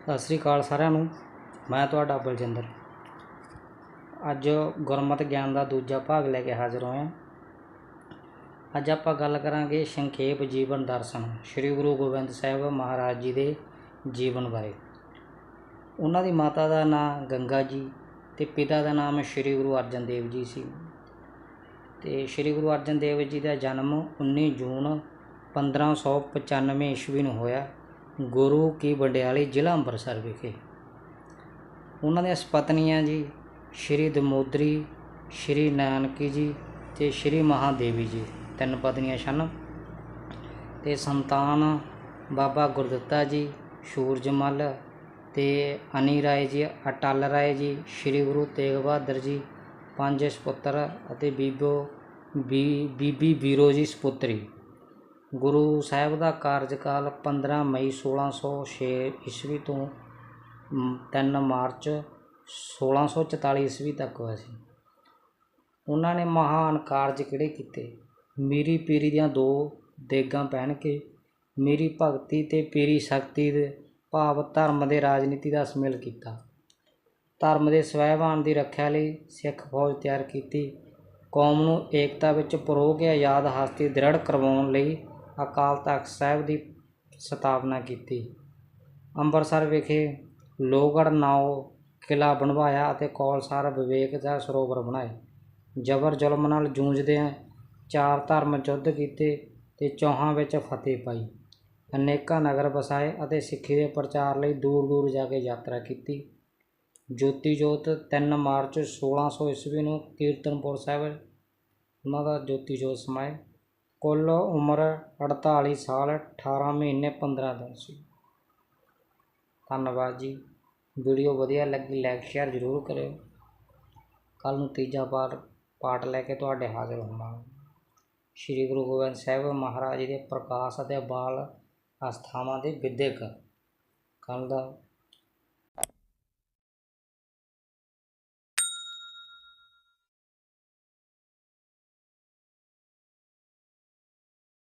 ਸਤਿ ਸ੍ਰੀ ਅਕਾਲ ਸਾਰਿਆਂ ਨੂੰ। ਮੈਂ ਤੁਹਾਡਾ ਬਲਜਿੰਦਰ। ਅੱਜ ਗੁਰਮਤਿ ਗਿਆਨ ਦਾ ਦੂਜਾ ਭਾਗ ਲੈ ਕੇ ਹਾਜ਼ਰ ਹੋਇਆ। ਅੱਜ ਆਪਾਂ ਗੱਲ ਕਰਾਂਗੇ ਸੰਖੇਪ ਜੀਵਨ ਦਰਸ਼ਨ, ਸ੍ਰੀ ਗੁਰੂ ਗੋਬਿੰਦ ਸਾਹਿਬ ਮਹਾਰਾਜ ਜੀ ਦੇ ਜੀਵਨ ਬਾਰੇ। ਉਹਨਾਂ ਦੀ ਮਾਤਾ ਦਾ ਨਾਮ ਗੰਗਾ ਜੀ ਤੇ ਪਿਤਾ ਦਾ ਨਾਮ ਸ੍ਰੀ ਗੁਰੂ ਅਰਜਨ ਦੇਵ ਜੀ ਸੀ। ਤੇ ਸ੍ਰੀ ਗੁਰੂ ਅਰਜਨ ਦੇਵ ਜੀ ਦਾ ਜਨਮ 19 ਜੂਨ 1595 ਈਸਵੀ ਨੂੰ ਹੋਇਆ। ਗੁਰੂ ਕੀ ਵਡਿਆਲੀ ਜ਼ਿਲ੍ਹਾ ਅੰਮ੍ਰਿਤਸਰ ਵਿਖੇ। ਉਹਨਾਂ ਦੀਆਂ ਸਪਤਨੀਆਂ ਜੀ, ਸ਼੍ਰੀ ਦਮੋਦਰੀ, ਸ਼੍ਰੀ ਨਾਨਕੀ ਜੀ ਤੇ ਸ਼੍ਰੀ ਮਹਾਦੇਵੀ ਜੀ, ਤਿੰਨ ਪਤਨੀਆਂ ਸਨ। ਤੇ ਸੰਤਾਨ ਬਾਬਾ ਗੁਰਦਿੱਤਾ ਜੀ ਸੂਰਜਮਲ ਤੇ ਅਨੀ ਰਾਏ ਜੀ, ਅਟਲ ਰਾਏ ਜੀ, ਸ਼੍ਰੀ ਗੁਰੂ ਤੇਗ ਬਹਾਦਰ ਜੀ, ਪੰਜ ਸਪੁੱਤਰ ਅਤੇ ਬੀਬੋ, ਬੀ, ਬੀਬੀ ਬੀਰੋ ਜੀ ਸਪੁੱਤਰੀ। ਗੁਰੂ ਸਾਹਿਬ ਦਾ ਕਾਰਜਕਾਲ 15 ਮਈ 1606 ਈਸਵੀ ਤੋਂ ਤਿੰਨ ਮਾਰਚ 1644 ਈਸਵੀ ਤੱਕ ਹੋਇਆ ਸੀ। ਉਹਨਾਂ ਨੇ ਮਹਾਨ ਕਾਰਜ ਕਿਹੜੇ ਕੀਤੇ? ਮੀਰੀ ਪੀਰੀ ਦੀਆਂ ਦੋ ਦੇਗਾਂ ਪਹਿਨ ਕੇ, ਮੇਰੀ ਭਗਤੀ ਤੇ ਪੀਰੀ ਸ਼ਕਤੀ ਦੇ ਭਾਵ ਧਰਮ ਦੇ ਰਾਜਨੀਤੀ ਦਾ ਸਮੇਲ ਕੀਤਾ। ਧਰਮ ਦੇ ਸਵੈਭਾਨ ਦੀ ਰੱਖਿਆ ਲਈ ਸਿੱਖ ਫੌਜ ਤਿਆਰ ਕੀਤੀ। ਕੌਮ ਨੂੰ ਏਕਤਾ ਵਿੱਚ ਪਰੋ ਕੇ ਆਜ਼ਾਦ ਹਸਤੀ ਦ੍ਰਿੜ ਕਰਵਾਉਣ ਲਈ ਅਕਾਲ ਤਖਤ ਸਾਹਿਬ ਦੀ ਸਥਾਪਨਾ ਕੀਤੀ। ਅੰਮ੍ਰਿਤਸਰ ਵਿਖੇ ਲੋਹਗੜ੍ਹ ਨਾਓ ਕਿਲ੍ਹਾ ਬਣਵਾਇਆ ਅਤੇ ਕੌਲਸਰ ਵਿਵੇਕ ਦਾ ਸਰੋਵਰ ਬਣਾਏ। ਜ਼ਬਰ ਜ਼ੁਲਮ ਨਾਲ ਜੂਝਦਿਆਂ ਚਾਰ ਧਰਮ ਯੁੱਧ ਕੀਤੇ ਤੇ ਚੌਹਾਂ ਵਿੱਚ ਫਤਿਹ ਪਾਈ। ਅਨੇਕਾਂ ਨਗਰ ਵਸਾਏ ਅਤੇ ਸਿੱਖੀ ਦੇ ਪ੍ਰਚਾਰ ਲਈ ਦੂਰ ਦੂਰ ਜਾ ਕੇ ਯਾਤਰਾ ਕੀਤੀ। ਜੋਤੀ ਜੋਤ 3 ਮਾਰਚ 1600 ਈਸਵੀ ਨੂੰ ਕੀਰਤਨਪੁਰ ਸਾਹਿਬ ਉਹਨਾਂ ਦਾ ਜੋਤੀ ਜੋਤ ਸਮਾਏ। ਕੁੱਲ ਉਮਰ 48 ਸਾਲ 18 ਮਹੀਨੇ 15 ਦਿਨ ਸੀ। ਧੰਨਵਾਦ ਜੀ। ਵੀਡੀਓ ਵਧੀਆ ਲੱਗੀ ਲਾਈਕ ਸ਼ੇਅਰ ਜ਼ਰੂਰ ਕਰਿਓ। ਕੱਲ੍ਹ ਨੂੰ ਤੀਜਾ ਪਾਠ ਪਾਠ ਲੈ ਕੇ ਤੁਹਾਡੇ ਹਾਜ਼ਰ ਹੋਵਾਂਗੇ। ਸ਼੍ਰੀ ਗੁਰੂ ਗੋਬਿੰਦ ਸਾਹਿਬ ਮਹਾਰਾਜ ਜੀ ਦੇ ਪ੍ਰਕਾਸ਼ ਅਤੇ ਬਾਲ ਅਸਥਾਵਾਂ ਦੇ ਵਿੱਦਿਅਕ। ਕੱਲ੍ਹ ਦਾ